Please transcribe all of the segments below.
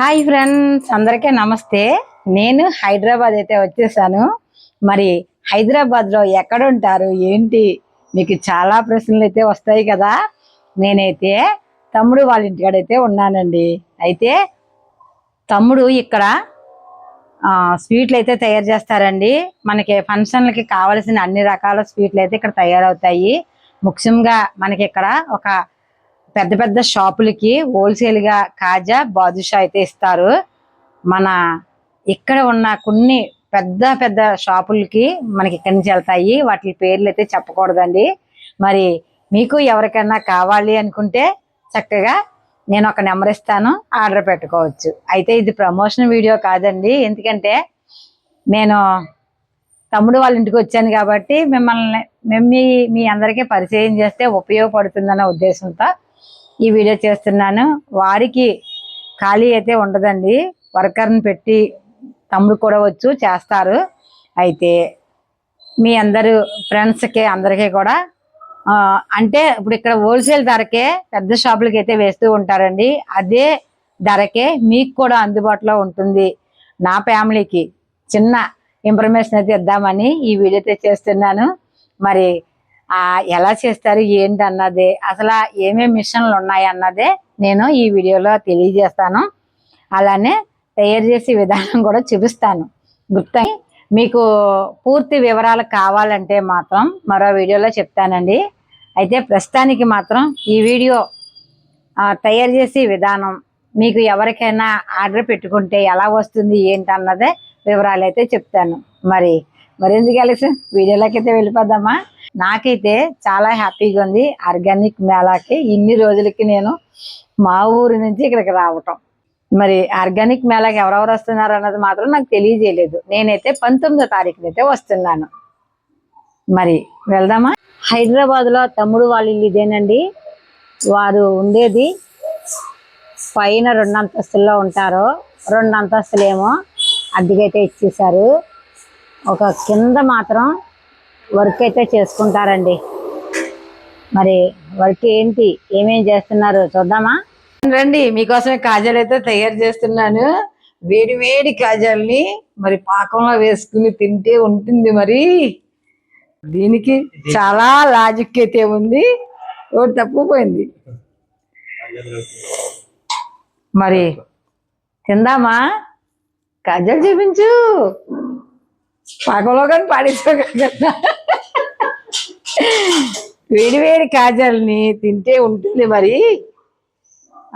Hi friends అందరికీ నమస్తే. నేను హైదరాబాద్ అయితే వచ్చేసాను. మరి హైదరాబాద్లో ఎక్కడ ఉంటారు? ఏంటి? మీకు చాలా ప్రశ్నలు అయితే వస్తాయి కదా. నేనైతే తమ్ముడు వాళ్ళ ఇంటికాడైతే ఉన్నానండి. అయితే తమ్ముడు ఇక్కడ స్వీట్లు అయితే తయారు చేస్తారండి. మనకి ఫంక్షన్లకి కావలసిన అన్ని రకాల స్వీట్లు అయితే ఇక్కడ తయారవుతాయి. ముఖ్యంగా మనకి ఇక్కడ ఒక పెద్ద పెద్ద షాపులకి హోల్సేల్గా కాజా బాదుషా అయితే ఇస్తారు. మన ఇక్కడ ఉన్న కొన్ని పెద్ద పెద్ద షాపులకి మనకి ఇక్కడి నుంచి వెళ్తాయి. వాటి పేర్లు అయితే చెప్పకూడదండి. మరి మీకు ఎవరికైనా కావాలి అనుకుంటే చక్కగా నేను ఒక నెంబర్ ఇస్తాను ఆర్డర్ పెట్టుకోవచ్చు. అయితే ఇది ప్రమోషన్ వీడియో కాదండి. ఎందుకంటే నేను తమ్ముడు వాళ్ళ ఇంటికి వచ్చాను కాబట్టి మిమ్మల్ని మేము మీ మీ అందరికీ పరిచయం చేస్తే ఉపయోగపడుతుందనే ఉద్దేశంతో ఈ వీడియో చేస్తున్నాను. వారికి ఖాళీ అయితే ఉండదండి. వర్కర్ని పెట్టి తమ్ముడు కూడా వచ్చు చేస్తారు. అయితే మీ అందరు ఫ్రెండ్స్కి అందరికీ కూడా అంటే ఇప్పుడు ఇక్కడ హోల్సేల్ ధరకే పెద్ద షాపులకి అయితే వేస్తూ ఉంటారండి. అదే ధరకే మీకు కూడా అందుబాటులో ఉంటుంది. నా ఫ్యామిలీకి చిన్న ఇన్ఫర్మేషన్ అయితే ఇద్దామని ఈ వీడియో అయితే చేస్తున్నాను. మరి ఎలా చేస్తారు ఏంటి అన్నది అసలు ఏమేమి మిషన్లు ఉన్నాయి అన్నదే నేను ఈ వీడియోలో తెలియజేస్తాను. అలానే తయారు చేసే విధానం కూడా చూపిస్తాను. గుర్తు మీకు పూర్తి వివరాలు కావాలంటే మాత్రం మరో వీడియోలో చెప్తానండి. అయితే ప్రస్తుతానికి మాత్రం ఈ వీడియో తయారు చేసే విధానం మీకు ఎవరికైనా ఆర్డర్ పెట్టుకుంటే ఎలా వస్తుంది ఏంటి అన్నదే వివరాలు అయితే చెప్తాను. మరి మరెందుకు కలిసి వీడియోలోకి అయితే వెళ్ళిపోదామా? నాకైతే చాలా హ్యాపీగా ఉంది ఆర్గానిక్ మేళాకి. ఇన్ని రోజులకి నేను మా ఊరి నుంచి ఇక్కడికి రావటం. మరి ఆర్గానిక్ మేళాకి ఎవరెవరు వస్తున్నారు అన్నది మాత్రం నాకు తెలియజేయలేదు. నేనైతే పంతొమ్మిదో తారీఖున అయితే వస్తున్నాను. మరి వెళ్దామా? హైదరాబాద్లో తమ్ముడు వాళ్ళ ఇల్లు ఇదేనండి. వారు ఉండేది పైన రెండు అంతస్తుల్లో ఉంటారు. రెండు అంతస్తులేమో అద్దెకైతే ఇచ్చేసారు ఒక కింద మాత్రం వర్క్ అయితే చేసుకుంటారండి. మరి వర్క్ ఏంటి? ఏమేం చేస్తున్నారు? చూద్దామా? రండి మీకోసమే కాజాలు అయితే తయారు చేస్తున్నాను. వేడి వేడి కాజాల్ని మరి పాకంలో వేసుకుని తింటే ఉంటుంది మరి. దీనికి చాలా లాజిక్ అయితే ఉంది. ఒకటి తప్పిపోయింది మరి తిందామా? కాజాలు చూపించు. పాకంలో కానీ పాడేసా కదా వేడి వేడి కాజాలని తింటే ఉంటుంది మరి.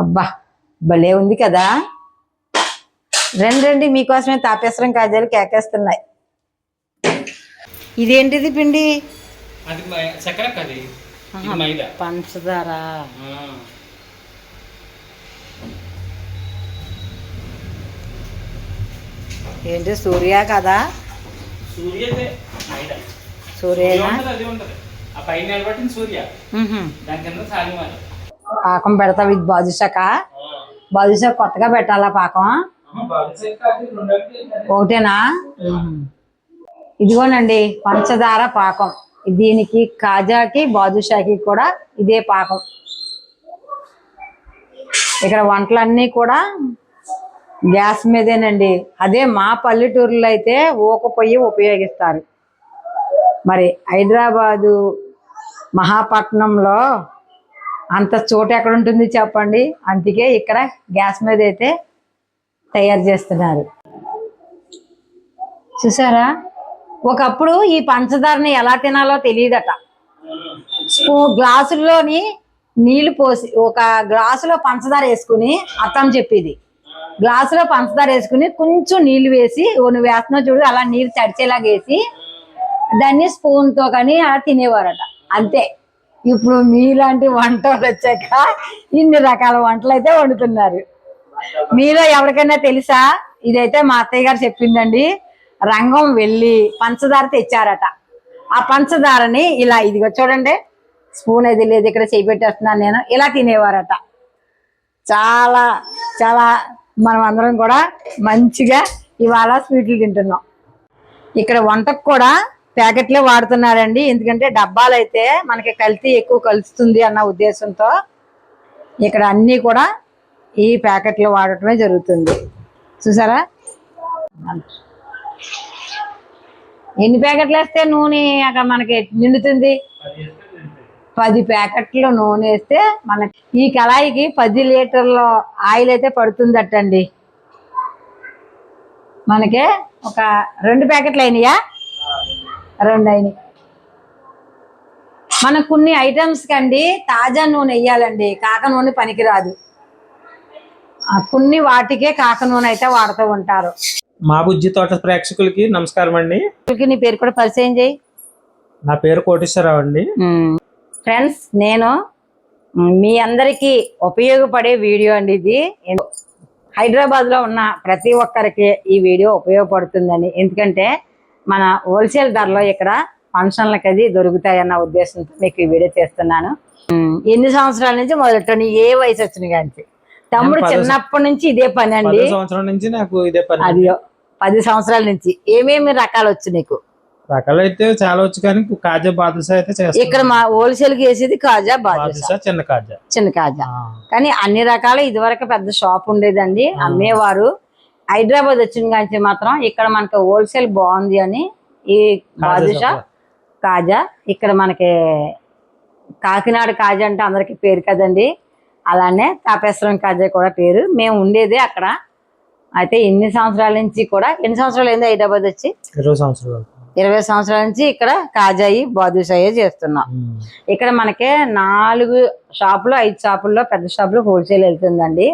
అబ్బా భలే ఉంది కదా. రండి రండి మీకోసమే తాపేశ్వరం కాజాలు కేకేస్తున్నాయి. ఇదేంటిది పిండి? పంచదార. ఏంటి సూర్య కదా? సూర్యదే మైదా. ఆ పైన సూర్య. దాని కింద సాలిమాల పాకం పెడతావు ఇది బాదుషాక బాదుషా కొత్తగా పెట్టాలా పాకం? ఒకటేనా. ఇదిగోనండి పంచదార పాకం. దీనికి కాజాకి బాదుషాకి కూడా ఇదే పాకం. ఇక్కడ వంటలన్నీ కూడా గ్యాస్ మీదేనండి. అదే మా పల్లెటూరులో అయితే ఊక పొయ్యి ఉపయోగిస్తారు. మరి హైదరాబాదు మహాపట్నంలో అంత చోటు ఎక్కడ ఉంటుంది చెప్పండి? అందుకే ఇక్కడ గ్యాస్ మీద అయితే తయారు చేస్తున్నారు. చూసారా? ఒకప్పుడు ఈ పంచదారని ఎలా తినాలో తెలియదట. స్పూ గ్లాసుల్లోని నీళ్ళు పోసి ఒక గ్లాసులో పంచదార వేసుకుని అత్తం చెప్పేది. గ్లాసులో పంచదార వేసుకుని కొంచెం నీళ్ళు వేసి నువ్వు వేస్తున్నావు చూడు అలా నీళ్ళు తడిచేలాగా వేసి దాన్ని స్పూన్తో కానీ తినేవారట. అంతే. ఇప్పుడు మీలాంటి వంటలు వచ్చాక ఇన్ని రకాల వంటలు అయితే వండుతున్నారు. మీలో ఎవరికైనా తెలుసా? ఇదైతే మా అత్తయ్య గారు చెప్పిందండి. రంగం వెళ్ళి పంచదార తెచ్చారట. ఆ పంచదారని ఇలా ఇదిగో చూడండి. స్పూన్ అది లేదు ఇక్కడ చేపెట్టేస్తున్నాను నేను. ఇలా తినేవారట. చాలా చాలా మనం అందరం కూడా మంచిగా ఇవాళ స్వీట్లు తింటున్నాం. ఇక్కడ వంటకు కూడా ప్యాకెట్లే వాడుతున్నారండి. ఎందుకంటే డబ్బాలు అయితే మనకి కల్తీ ఎక్కువ కలుస్తుంది అన్న ఉద్దేశంతో ఇక్కడ అన్నీ కూడా ఈ ప్యాకెట్లు వాడటమే జరుగుతుంది. చూసారా? ఎన్ని ప్యాకెట్లు వేస్తే నూనె అక్కడ మనకి నిండుతుంది? పది ప్యాకెట్లు నూనె వేస్తే మనకి ఈ కళాయికి పది లీటర్ల ఆయిల్ అయితే పడుతుందటండి. మనకి ఒక రెండు ప్యాకెట్లు అయినాయా? రెండు అయినాయి మనకు కొన్ని ఐటమ్స్ కండి తాజా నూనె వేయాలండి కాక నూనె పనికిరాదు. కొన్ని వాటికే కాక నూనె అయితే వాడుతూ ఉంటారు. మా బుజ్జి తోట ప్రేక్షకులకి నమస్కారం అండి. నీ పేరు కూడా పరిచయం చేయి. నా పేరు కోటేశ్వరరావు అండి. ఫ్రెండ్స్ నేను మ్, మీ అందరికీ ఉపయోగపడే వీడియో అండి ఇది. హైదరాబాద్లో ఉన్న ప్రతి ఒక్కరికి ఈ వీడియో ఉపయోగపడుతుందని. ఎందుకంటే మన హోల్సేల్ ధరలో ఇక్కడ ఫంక్షన్లకి అది దొరుకుతాయన్న ఉద్దేశంతో మీకు ఈ వీడియో చేస్తున్నాను. ఎన్ని సంవత్సరాల నుంచి మొదలెట్టండి ఏ వయసు వచ్చిన కానీ తమ్ముడు చిన్నప్పటి నుంచి ఇదే పని అండి. సంవత్సరం నుంచి నాకు ఇదే పని. అది పది సంవత్సరాల నుంచి. ఏమేమి రకాలు వచ్చు నీకు? రకాలు అయితే చాలా వచ్చు కానీ కాజా బాదుషా అయితే ఇక్కడ మా హోల్సేల్కి వేసేది కాజా బాదుషా. చిన్న కాజా. చిన్న కాజా. కానీ అన్ని రకాల ఇదివరకు పెద్ద షాప్ ఉండేదండి. అమ్మేవారు. హైదరాబాద్ వచ్చిన కానీ మాత్రం ఇక్కడ మనకి హోల్సేల్ బాగుంది అని ఈ బాదుషా. కాజా. ఇక్కడ మనకి కాకినాడ కాజా అంటే అందరికి పేరు కదండి. అలానే తాపేశ్వరం కాజా కూడా పేరు. మేము ఉండేదే అక్కడ. అయితే ఎన్ని సంవత్సరాల నుంచి కూడా ఎన్ని సంవత్సరాలు అయింది హైదరాబాద్ వచ్చి? ఇరవై సంవత్సరాలు. ఇరవై సంవత్సరాల నుంచి ఇక్కడ కాజాయి బాదుషాయి చేస్తున్నాం. ఇక్కడ మనకి నాలుగు షాపులు ఐదు షాపుల్లో పెద్ద షాపులు హోల్సేల్ వెళ్తుందండి.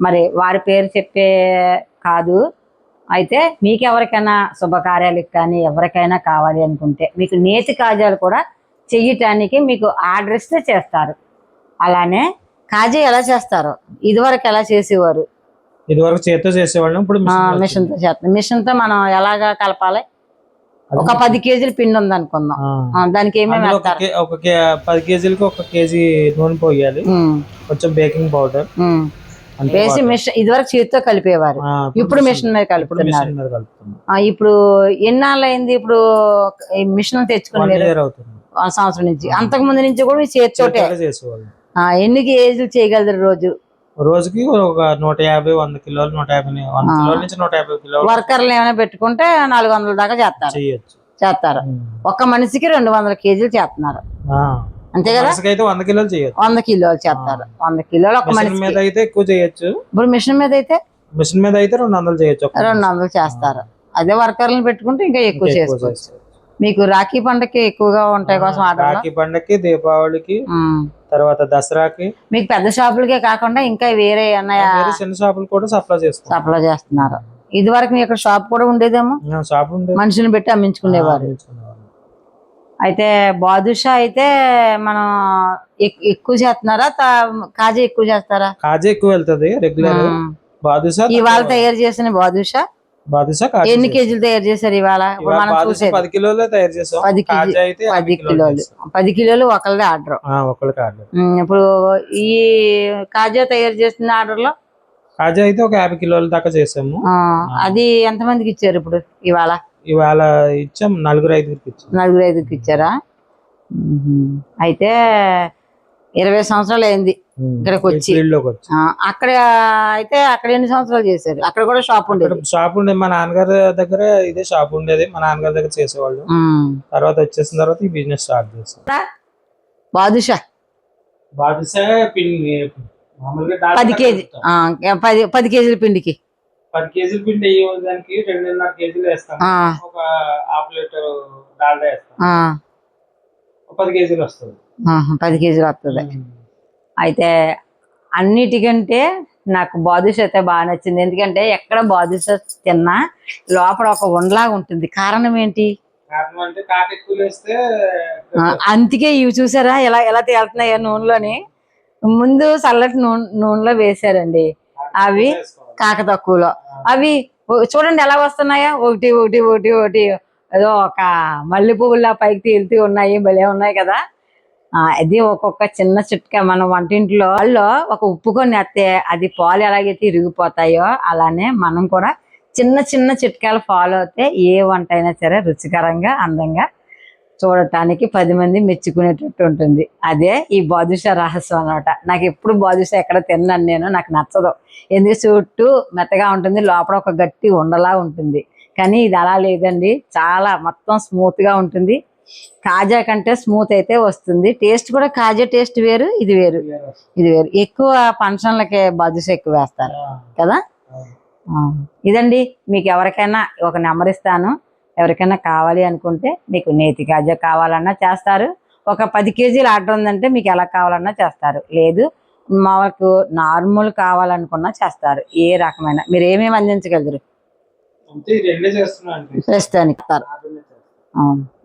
మరి వారి పేరు చెప్పే కాదు. అయితే మీకు ఎవరికైనా శుభకార్యాలకు కానీ ఎవరికైనా కావాలి అనుకుంటే మీకు నేతి కాజాలు కూడా చెయ్యటానికి మీకు ఆర్డర్ ఇస్తే చేస్తారు. అలానే కాజా ఎలా చేస్తారు ఇదివరకు ఎలా చేసేవారు? ఇది వరకు చేతితో చేసేవాళ్ళం ఇప్పుడు. మిషన్తో చేస్తాం. మిషన్తో మనం ఎలాగా కలపాలి? ఒక పది కేజీలు పిండి ఉంది అనుకుందాం దానికి ఏమేమి ఒక పది కేజీలకి ఒక కేజీ నూనె పోయాలి. కొంచెం బేకింగ్ పౌడర్. వేసి. మిషన్ ఇదివరకు చేతితో కలిపేవారు. ఇప్పుడు మిషన్ మీద కలుపుతున్నారు. ఇప్పుడు ఎన్నాళ్ళు అయింది ఇప్పుడు మిషన్ తెచ్చుకుని సంవత్సరం నుంచి. అంతకు ముందు నుంచి కూడా చేతితోటే? ఎన్ని కేజీలు చేయగలరు రోజు? రోజుకి ఒక నూట యాభై వంద కిలోలు నూట యాభై వంద ఆ. కిలోల నుంచి నూట యాభై కిలోలు వర్కర్లు ఏమైనా పెట్టుకుంటే నాలుగు వందల దాకా చేస్తారు. చేస్తారు. ఒక్క మనిషికి రెండు వందల కేజీలు చేస్తున్నారు. అంతే కదా? అయితే వంద కిలోలు చేయొచ్చు. వంద కిలోలు చేస్తారు. వంద కిలోలు ఒక మిషన్ మనిషికి. మీద అయితే ఎక్కువ చేయొచ్చు. ఇప్పుడు మిషన్ మీద అయితే మిషన్ మీద అయితే రెండు వందలు చేయొచ్చు రెండు మనిషి. వందలు చేస్తారు. అదే వర్కర్లను పెట్టుకుంటే ఇంకా ఎక్కువ చేసుకోవచ్చు. మీకు రాఖీ పండగకి ఎక్కువగా ఉంటాయి కోసం రాఖీ పండగకి దీపావళికి తర్వాత దసరాకి. మీకు పెద్ద షాపులకే కాకుండా ఇంకా వేరే చిన్న షాపులు కూడా సప్లై చేసుకుంటాం సప్లై చేస్తున్నారు. ఇది వరకు మీ ఇక్కడ షాప్ కూడా ఉండేదేమో? షాప్ ఉంది మనుషులను పెట్టి అమ్మించుకునేవారు. అయితే బాదుషా అయితే మనం ఎక్- ఎక్కువ చేస్తున్నారా? కాజా ఎక్కువ చేస్తారా? కాజా ఎక్కువ వెళ్తది రెగ్యులర్. బాదుషా ఇవాళ తయారు చేసిన బాదుషా? బాదుషా ఎన్ని. కేజీలు తయారు చేశారు ఇవాళ? మనం చూసేది. పది కిలోలే తయారు చేసాం. పది పది కిలోలు. పది కిలోలు ఒకళ్ళదే ఆర్డర్. ఒకళ్ళకి ఆర్డర్. ఇప్పుడు ఈ కాజా తయారు చేసిన ఆర్డర్లో కాజా అయితే ఒక యాభై కిలోల దాకా చేసాము. అది ఎంతమందికి ఇచ్చారు ఇప్పుడు ఇవాళ? ఇవాళ ఇచ్చాం నలుగురు ఐదుగురికి ఇచ్చాం. నలుగురు ఐదుగురికి ఇచ్చారా. అయితే ఇరవై సంవత్సరాలు అయింది ఇక్కడికి వచ్చి. అక్కడ అయితే అక్కడ ఎన్ని సంవత్సరాలు చేశారు? అక్కడ కూడా షాప్ ఉండేది. షాప్ ఉండే మా నాన్నగారి దగ్గర ఇదే షాప్ ఉండేది. మా నాన్నగారి దగ్గర చేసేవాళ్ళు. తర్వాత వచ్చేసిన తర్వాత ఈ బిజినెస్ స్టార్ట్ చేస్తాం బాదుషా. బాదుషా పిండి పది కేజీ. పది పది కేజీల పిండికి. పది కేజీల పిండి వేయే దానికి రెండున్నర కేజీలు వేస్తాం. ఒక హాఫ్ లీటర్ డాల్డా వేస్తాం. పది కేజీలు వస్తుంది. పది కేజీలు వస్తుంది. అయితే అన్నిటికంటే నాకు బాదుషా అయితే బాగా నచ్చింది. ఎందుకంటే ఎక్కడ బాదుషా తిన్నా లోపల ఒక ఉండలాగా ఉంటుంది. కారణం ఏంటి? అందుకే ఇవి చూసారా? ఎలా ఎలా తేలుతున్నాయో నూనెలోని. ముందు చల్లటి నూనె నూనెలో వేశారండి. అవి కాకతక్కువలో. అవి చూడండి ఎలా వస్తున్నాయో. ఒకటి ఒకటి ఒకటి ఒకటి. ఏదో ఒక మల్లె పువ్వులా పైకి తేలుతూ ఉన్నాయి. భలే ఉన్నాయి కదా. అది ఒక్కొక్క చిన్న చిట్కా మన వంటింట్లో. వాళ్ళు ఒక ఉప్పుకొని ఎత్తే అది పాలు ఎలాగైతే ఇరిగిపోతాయో అలానే మనం కూడా చిన్న చిన్న చిట్కాలు ఫాలో అవుతే ఏ వంట అయినా సరే రుచికరంగా అందంగా చూడటానికి పది మంది మెచ్చుకునేటట్టు ఉంటుంది. అదే ఈ బాదుషా రహస్యం అన్నమాట. నాకు ఎప్పుడు బాదుషా ఎక్కడ తిన్నాను నేను నాకు నచ్చదు. ఎందుకు చుట్టూ మెత్తగా ఉంటుంది లోపల ఒక గట్టి ఉండలా ఉంటుంది. కానీ ఇది అలా లేదండి. చాలా మొత్తం స్మూత్గా ఉంటుంది. కాజా కంటే స్మూత్ అయితే వస్తుంది. టేస్ట్ కూడా కాజా టేస్ట్ వేరు ఇది వేరు. ఇది వేరు ఎక్కువ ఫంక్షన్లకే బాదుషా ఎక్కువ వేస్తారు. కదా? ఇదండి మీకు ఎవరికైనా ఒక నెంబర్ ఇస్తాను. ఎవరికైనా కావాలి అనుకుంటే మీకు నేతి కాజా కావాలన్నా చేస్తారు. ఒక పది కేజీలు ఆర్డర్ ఉందంటే మీకు ఎలా కావాలన్నా చేస్తారు. లేదు మాకు నార్మల్ కావాలనుకున్నా చేస్తారు. ఏ రకమైన మీరు ఏమేమి అందించగలరు? ప్రస్తుతానికి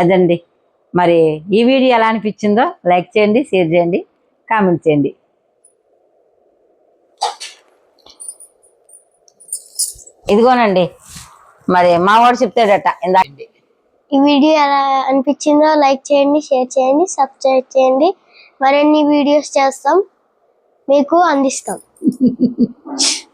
అదండి. మరి ఈ వీడియో ఎలా అనిపించిందో లైక్ చేయండి షేర్ చేయండి కామెంట్ చేయండి. ఇదిగోనండి. మరి మా వాడు చెప్తాడట ఈ వీడియో ఎలా అనిపించిందో లైక్ చేయండి షేర్ చేయండి సబ్స్క్రైబ్ చేయండి. మరిన్ని వీడియోస్ చేస్తాం మీకు అందిస్తాం.